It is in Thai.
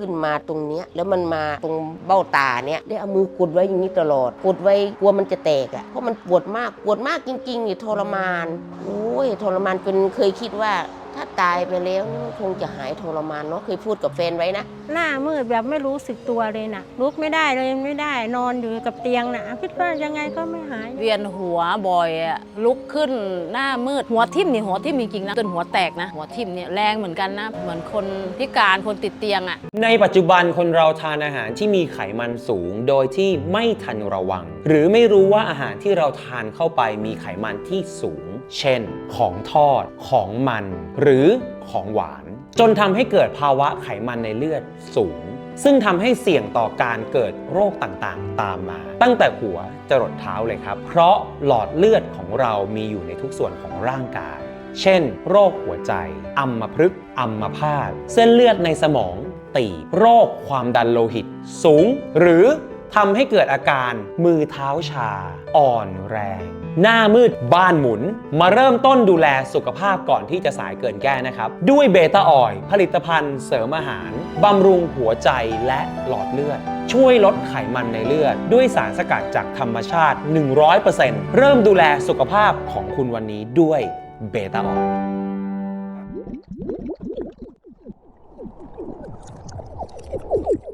ขึ้นมาตรงเนี้ยแล้วมันมาตรงเบ้าตาเนี่ยได้เอามือกดไว้อย่างนี้ตลอดกดไว้กลัวมันจะแตกอะ่ะเพราะมันปวดมากปวดมากจริงๆนี่ทรมานโอ้ยทรมานจนเคยคิดว่า ถ้าตายไปแล้วนี่มันคงจะหายทรมานเนาะเคยพูดกับแฟนไว้นะ หน้ามืดแบบไม่รู้สึกตัวเลยนะลุกไม่ได้เลยไม่ได้ นอนอยู่กับเตียงนะคิดว่ายังไงก็ไม่หาย เวียนหัวบ่อยอะลุกขึ้นหน้ามืดหัวทิ่มนี่หัวทิ่มจริงๆนะจนหัวแตกนะ หัวทิ่มเนี่ยแรงเหมือนกันนะ เหมือนคนพิการคนติดเตียงอะในปัจจุบันคนเราทานอาหารที่มีไขมันสูง โดยที่ไม่ทันระวัง หรือไม่รู้ว่าอาหารที่เราทานเข้าไปมีไขมันที่สูงเช่น ของทอด ของมัน หรือของหวาน จนทำให้เกิดภาวะไขมันในเลือดสูง ซึ่งทำให้เสี่ยงต่อการเกิดโรคต่างๆ ตามมา ตั้งแต่หัวจรดเท้าเลยครับ เพราะหลอดเลือดของเรามีอยู่ในทุกส่วนของร่างกาย เช่น โรคหัวใจ อัมพฤกษ์ อัมพาต เส้นเลือดในสมองตีบโรคความดันโลหิต สูง หรือ ทำให้เกิดอาการมือเท้าชา อ่อนแรง หน้ามืดบ้านหมุน มาเริ่มต้นดูแลสุขภาพก่อนที่จะสายเกินแก้นะครับ ด้วยเบตาออยผลิตภัณฑ์เสริมอาหารบำรุงหัวใจและหลอดเลือด ช่วยลดไขมันในเลือด ด้วยสารสกัดจากธรรมชาติ 100%เริ่มดูแลสุขภาพของคุณวันนี้ด้วยเบตาออย